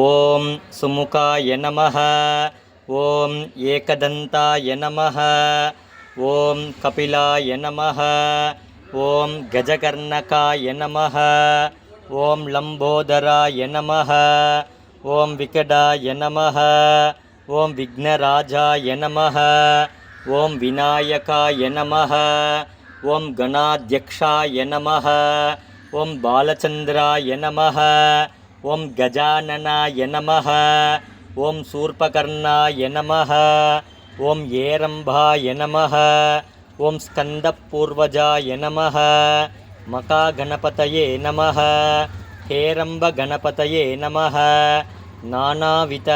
ஓம் சுமுகாய நம ஓம் ஏகதந்தாய நம ஓம் கபிலாய நம ஓம் கஜகர்ணகாய நம ஓம் லம்போதராய நம ஓம் விகடாய நம ஓம் விக்னராஜாய நம ஓம் விநாயகாய நம ஓம் கணாத்தியக்ஷாய நம ஓம் பாலச்சந்திராய நம ஓம் கஜானனாய நமக ஓம் சூர்பகர்ணாய நமக ஓம் ஏரம்பாய நமக ஓம் ஸ்கந்தபூர்வஜாய நமக மகாகணபதயே நமக ஹேரம்பகணபதயே நமக நானாவித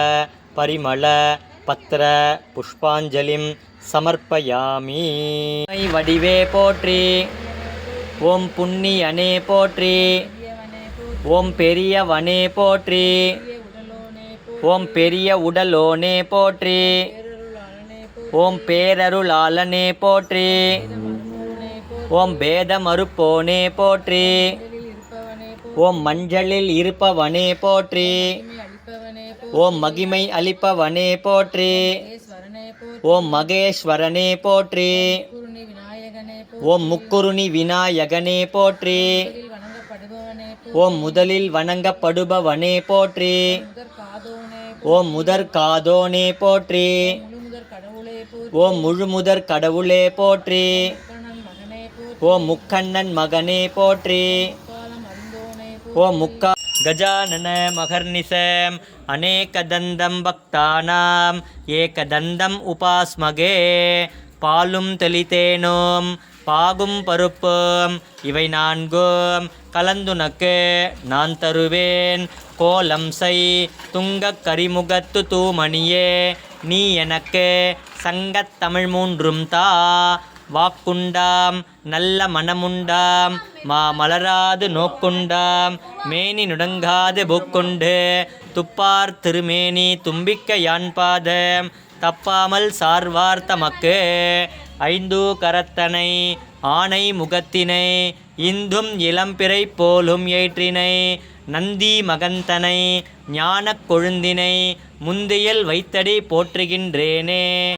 பரிமள பத்திர புஷ்பாஞ்சலிம் சமர்ப்பயாமி. வடிவே போற்றி. ஓம் புண்ணியனே போற்றி. ஓம் பெரியவனே போற்றி. ஓம் பெரிய உடலோனே போற்றி. ஓம் பேரருளாளனே போற்றி. ஓம் பேத மறுப்போனே போற்றி. ஓம் மஞ்சளில் இருப்பவனே போற்றி. ஓம் மகிமை அளிப்பவனே போற்றி. ஓம் மகேஸ்வரனே போற்றி. ஓம் முக்குருணி விநாயகனே போற்றி. ஓம் முதலில் வணங்கப்படுபவனே போற்றி. முதற் காதோனே ஓம் முதற் காதோனே போற்றி. முழு முதற் கடவுளே போற்றி. பூக்கணன் ஓம் முக்கண்ணன் மகனே போற்றி. பூக்காலம் அறிந்தோனே ஓம் முக்கா கஜானன மகர்நிசம் அநேகதந்தம் பக்தானாம். ஏகதந்தம் உபாஸ்மகே. பாலும் தெளித்தேனும். பாகும் பருப்பும் இவை நான்கும். கலந்துனக்கு நான் தருவேன். கோலம் செய் துங்கக் கரிமுகத்து தூமணியே. நீ எனக்கு சங்கத்தமிழ் மூன்றும் தா. வாக்குண்டாம் நல்ல மனமுண்டாம். மா மலராது நோக்குண்டாம். மேனி நுடங்காது புக்குண்டு. துப்பார் திருமேனி தும்பிக்க யான்பாதம் தப்பாமல் சார்வார் தமக்கு ஐந்து கரத்தனை ஆனை முகத்தினை இந்தும் இளம்பிறை போலும் ஏற்றினை நந்தி மகந்தனை ஞானக் கொழுந்தினை முந்தியில் வைத்தடி போற்றுகின்றேனே.